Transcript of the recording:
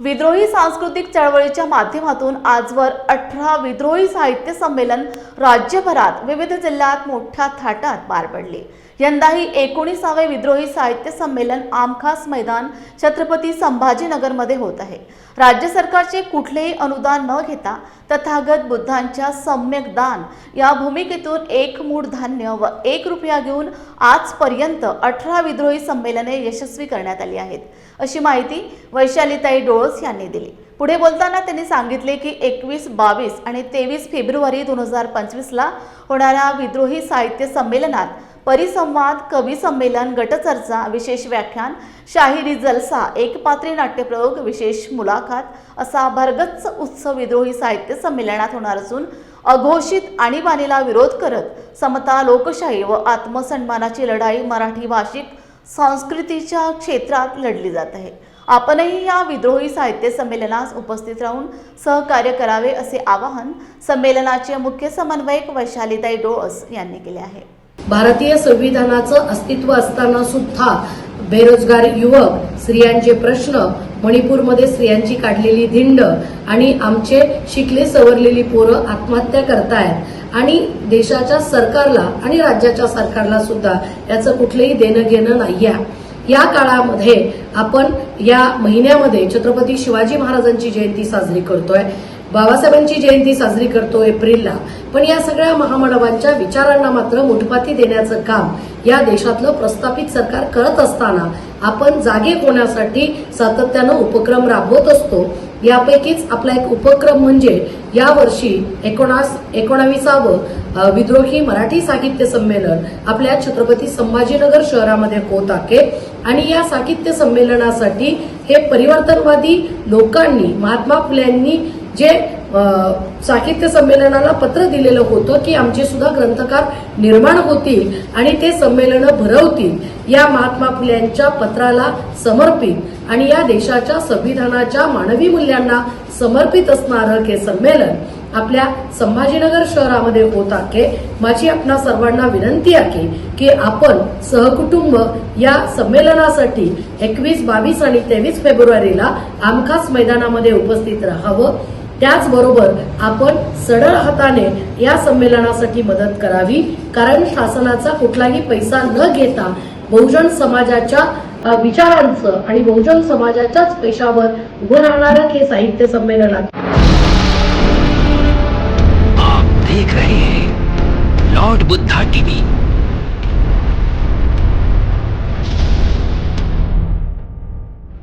विद्रोही सांस्कृतिक चळवळीच्या माध्यमातून आजवर अठरा विद्रोही साहित्य संमेलन राज्यभरात विविध जिल्ह्यात मोठ्या थाटात पार पडले. यंदाही एकोणीसावे विद्रोही साहित्य संमेलन आमखास मैदान छत्रपती संभाजीनगरमध्ये होत आहे. राज्य सरकारचे कुठलेही अनुदान न घेता तथागत बुद्धांच्या सम्यक दान या भूमिकेतून एक मूठ धान्य व एक रुपया घेऊन आजपर्यंत अठरा विद्रोही संमेलने यशस्वी करण्यात आली आहेत. अशी माहिती वैशालीताई डोळस यांनी दिली. पुढे बोलताना त्यांनी सांगितले की एकवीस बावीस आणि तेवीस फेब्रुवारी दोन हजार पंचवीसला होणाऱ्या विद्रोही साहित्य संमेलनात परिसंवाद कवी संमेलन गटचर्चा विशेष व्याख्यान शाहिरी जलसा एकपात्री नाट्यप्रयोग विशेष मुलाखत असा भरगच्च उत्सव विद्रोही साहित्य संमेलनात होणार असून अघोषित आणीबाणीला विरोध करत समता लोकशाही व आत्मसन्मानाची लढाई मराठी भाषिक संस्कृतीच्या क्षेत्रात लढली जात आहे. आपणही या विद्रोही साहित्य संमेलनास उपस्थित राहून सहकार्य करावे असे आवाहन संमेलनाचे मुख्य समन्वयक वैशालीताई डोळस यांनी केले आहे. भारतीय संविधानाचं अस्तित्व असताना सुद्धा बेरोजगार युवक स्त्रियांचे प्रश्न मणिपूरमध्ये स्त्रियांची काढलेली धिंड आणि आमचे शिकले सवरलेली पोरं आत्महत्या करतायत. आणि देशाच्या सरकारला आणि राज्याच्या सरकारला सुद्धा याचं कुठलंही देणं घेणं नाहीये. या काळामध्ये आपण या महिन्यामध्ये छत्रपती शिवाजी महाराजांची जयंती साजरी करतोय. बाबासाहेबांची जयंती साजरी करतो एप्रिलला. पण या सगळ्या महामानवांच्या विचारांना मात्र मुठपाती देण्याचं काम या देशातलं प्रस्थापित सरकार करत असताना आपण जागे होण्यासाठी सातत्यानं उपक्रम राबवत असतो. यापैकीच आपला एक उपक्रम म्हणजे यावर्षी एकोणास एकोणावीसावं विद्रोही मराठी साहित्य संमेलन आपल्या छत्रपती संभाजीनगर शहरामध्ये होत आहे आणि या साहित्य संमेलनासाठी हे परिवर्तनवादी लोकांनी महात्मा फुल्यांनी जे साहित्य संमेलनाला पत्र दिलेलं होतं की आमचे सुद्धा ग्रंथकार निर्माण होतील आणि ते संमेलन भरवतील या महात्मा फुल्यांच्या पत्राला समर्पित आणि या देशाच्या संविधानाच्या मानवी मूल्यांना समर्पित असणारं हे संमेलन आपल्या संभाजीनगर शहरामध्ये होत आहे. माझी आपणा सर्वांना विनंती आहे की आपण सहकुटुंब या संमेलनासाठी एकवीस बावीस आणि तेवीस फेब्रुवारीला आमखास मैदानामध्ये उपस्थित राहावं. त्याचबरोबर आपण सडळ हाताने या संमेलनासाठी मदत करावी कारण शासनाचा कुठलाही पैसा न घेता बहुजन समाजाच्या विचारांचं आणि बहुजन समाजाच्याच पैशावर उभं राहणारं हे साहित्य संमेलन आहे. आप देख रहे हैं लॉर्ड बुद्धा टीवी